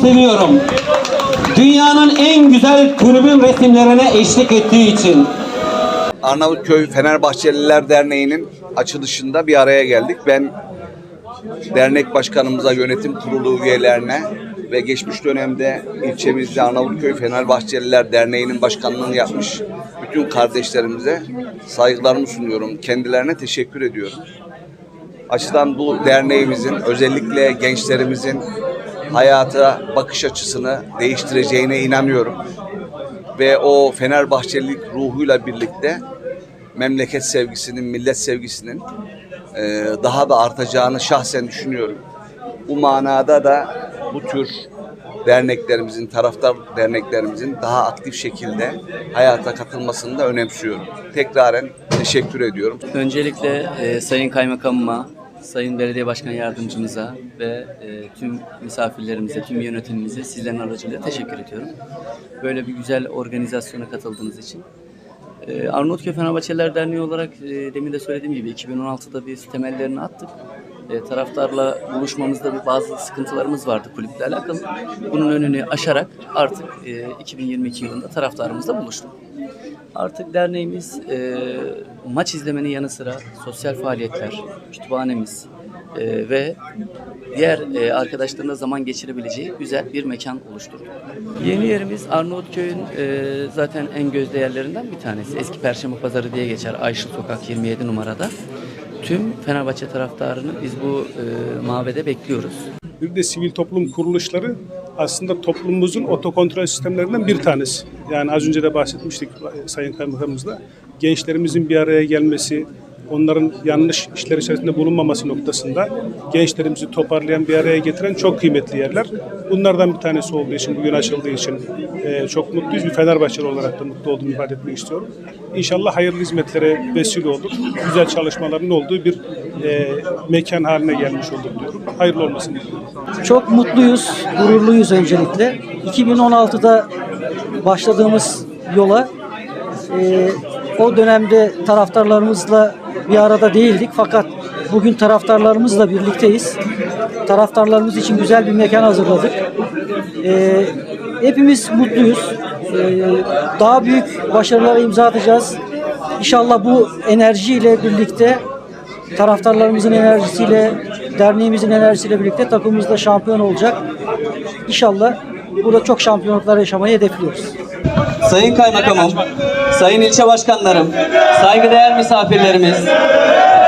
seviyorum. Dünyanın en güzel kulübün resimlerine eşlik ettiği için. Arnavutköy Fenerbahçeliler Derneği'nin açılışında bir araya geldik. Ben dernek başkanımıza, yönetim kurulu üyelerine ve geçmiş dönemde ilçemizde Arnavutköy Fenerbahçeliler Derneği'nin başkanlığını yapmış bütün kardeşlerimize saygılarımı sunuyorum. Kendilerine teşekkür ediyorum. Açıdan bu derneğimizin özellikle gençlerimizin hayata bakış açısını değiştireceğine inanıyorum ve o Fenerbahçelilik ruhuyla birlikte memleket sevgisinin, millet sevgisinin e, daha da artacağını şahsen düşünüyorum. Bu manada da bu tür derneklerimizin, taraftar derneklerimizin daha aktif şekilde hayata katılmasını da önemsiyorum. Tekraren teşekkür ediyorum. Öncelikle e, Sayın Kaymakamıma, Sayın Belediye Başkan Yardımcımıza ve e, tüm misafirlerimize, tüm yönetimimize sizlerin aracılığıyla teşekkür ediyorum. Böyle bir güzel organizasyona katıldığınız için. E, Arnavutköy Fenerbahçeliler Derneği olarak e, demin de söylediğim gibi 2016'da biz temellerini attık. E, taraftarla buluşmamızda bir bazı sıkıntılarımız vardı kulüple alakalı. Bunun önünü aşarak artık e, 2022 yılında taraftarımızla buluştuk. Artık derneğimiz e, maç izlemenin yanı sıra sosyal faaliyetler, kütüphanemiz e, ve diğer e, arkadaşlarına zaman geçirebileceği güzel bir mekan oluşturduk. Yeni yerimiz Arnavutköy'ün e, zaten en gözde yerlerinden bir tanesi. Eski Perşembe Pazarı diye geçer Ayşıl Sokak 27 numarada. Tüm Fenerbahçe taraftarını biz bu e, mabede bekliyoruz. Bir de sivil toplum kuruluşları aslında toplumumuzun otokontrol sistemlerinden bir tanesi. Yani az önce de bahsetmiştik Sayın Kaymakamımızla. Gençlerimizin bir araya gelmesi, onların yanlış işler içerisinde bulunmaması noktasında gençlerimizi toparlayan, bir araya getiren çok kıymetli yerler. Bunlardan bir tanesi olduğu için, bugün açıldığı için e, çok mutluyuz. Bir Fenerbahçeli olarak da mutlu olduğumu ifade etmek istiyorum. İnşallah hayırlı hizmetlere vesile olur. Güzel çalışmaların olduğu bir e, mekan haline gelmiş olur diyorum. Hayırlı olmasını diliyorum. Çok mutluyuz, gururluyuz öncelikle. 2016'da başladığımız yola e, o dönemde taraftarlarımızla bir arada değildik fakat bugün taraftarlarımızla birlikteyiz. Taraftarlarımız için güzel bir mekan hazırladık. E, hepimiz mutluyuz. E, daha büyük başarılara imza atacağız. İnşallah bu enerjiyle birlikte taraftarlarımızın enerjisiyle, derneğimizin enerjisiyle birlikte takımımız da şampiyon olacak. İnşallah burada çok şampiyonluklar yaşamayı hedefliyoruz. Sayın Kaymakamım, Sayın ilçe başkanlarım, saygıdeğer misafirlerimiz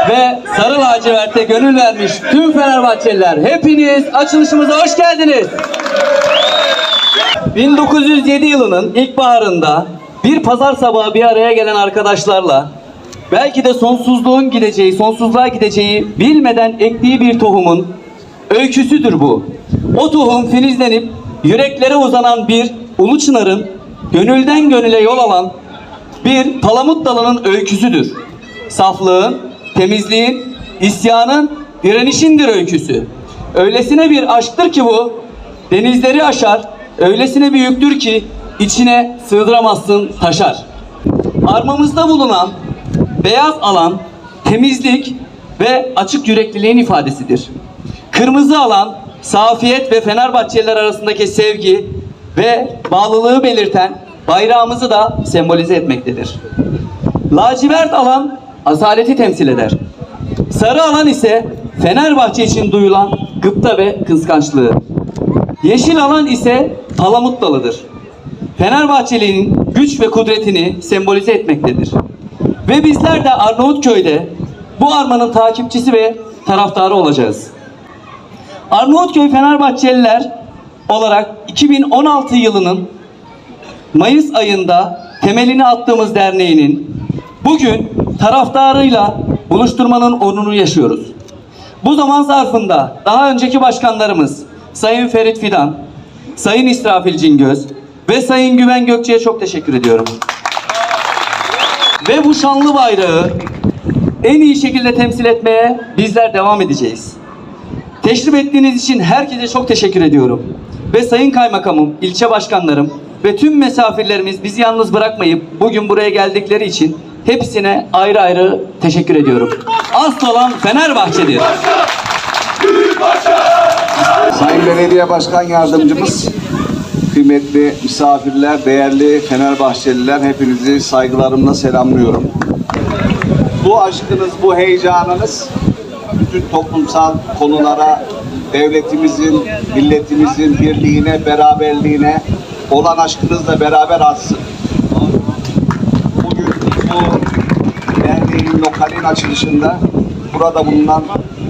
ve Sarı Lacivert'e gönül vermiş tüm Fenerbahçeliler hepiniz açılışımıza hoş geldiniz. 1907 yılının ilkbaharında bir pazar sabahı bir araya gelen arkadaşlarla belki de sonsuzluğun gideceği, sonsuzluğa gideceği bilmeden ektiği bir tohumun öyküsüdür bu. O tohum filizlenip yüreklere uzanan bir ulu çınarın gönülden gönüle yol alan bir palamut dalının öyküsüdür. Saflığın, temizliğin, isyanın, direnişindir öyküsü. Öylesine bir aşktır ki bu, denizleri aşar, öylesine büyüktür ki içine sığdıramazsın taşar. Armamızda bulunan beyaz alan temizlik ve açık yürekliliğin ifadesidir. Kırmızı alan safiyet ve Fenerbahçeliler arasındaki sevgi ve bağlılığı belirten bayrağımızı da sembolize etmektedir. Lacivert alan asaleti temsil eder. Sarı alan ise Fenerbahçe için duyulan gıpta ve kıskançlığı. Yeşil alan ise palamut dalıdır. Fenerbahçeli'nin güç ve kudretini sembolize etmektedir. Ve bizler de Arnavutköy'de bu armanın takipçisi ve taraftarı olacağız. Arnavutköy Fenerbahçeliler olarak 2016 yılının Mayıs ayında temelini attığımız derneğinin bugün taraftarıyla buluşturmanın onurunu yaşıyoruz. Bu zaman zarfında daha önceki başkanlarımız Sayın Ferit Fidan, Sayın İsrafil Cingöz ve Sayın Güven Gökçe'ye çok teşekkür ediyorum. Ve bu şanlı bayrağı en iyi şekilde temsil etmeye bizler devam edeceğiz. Teşrif ettiğiniz için herkese çok teşekkür ediyorum. Ve Sayın Kaymakamım, ilçe başkanlarım ve tüm misafirlerimiz bizi yalnız bırakmayıp bugün buraya geldikleri için hepsine ayrı ayrı teşekkür ediyorum. Asıl olan Fenerbahçe'dir. Sayın Belediye Başkan Yardımcımız, kıymetli misafirler, değerli Fenerbahçeliler hepinizi saygılarımla selamlıyorum. Bu aşkınız, bu heyecanınız bütün toplumsal konulara, devletimizin, milletimizin birliğine, beraberliğine olan aşkınızla beraber artsın. Bugün bu derneğin lokalin açılışında burada bulunan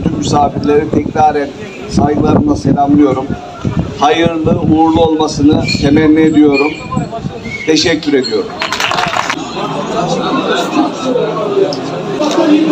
tüm misafirleri tekraren saygılarımla selamlıyorum. Hayırlı, uğurlu olmasını temenni ediyorum. Teşekkür ediyorum. Çok iyi.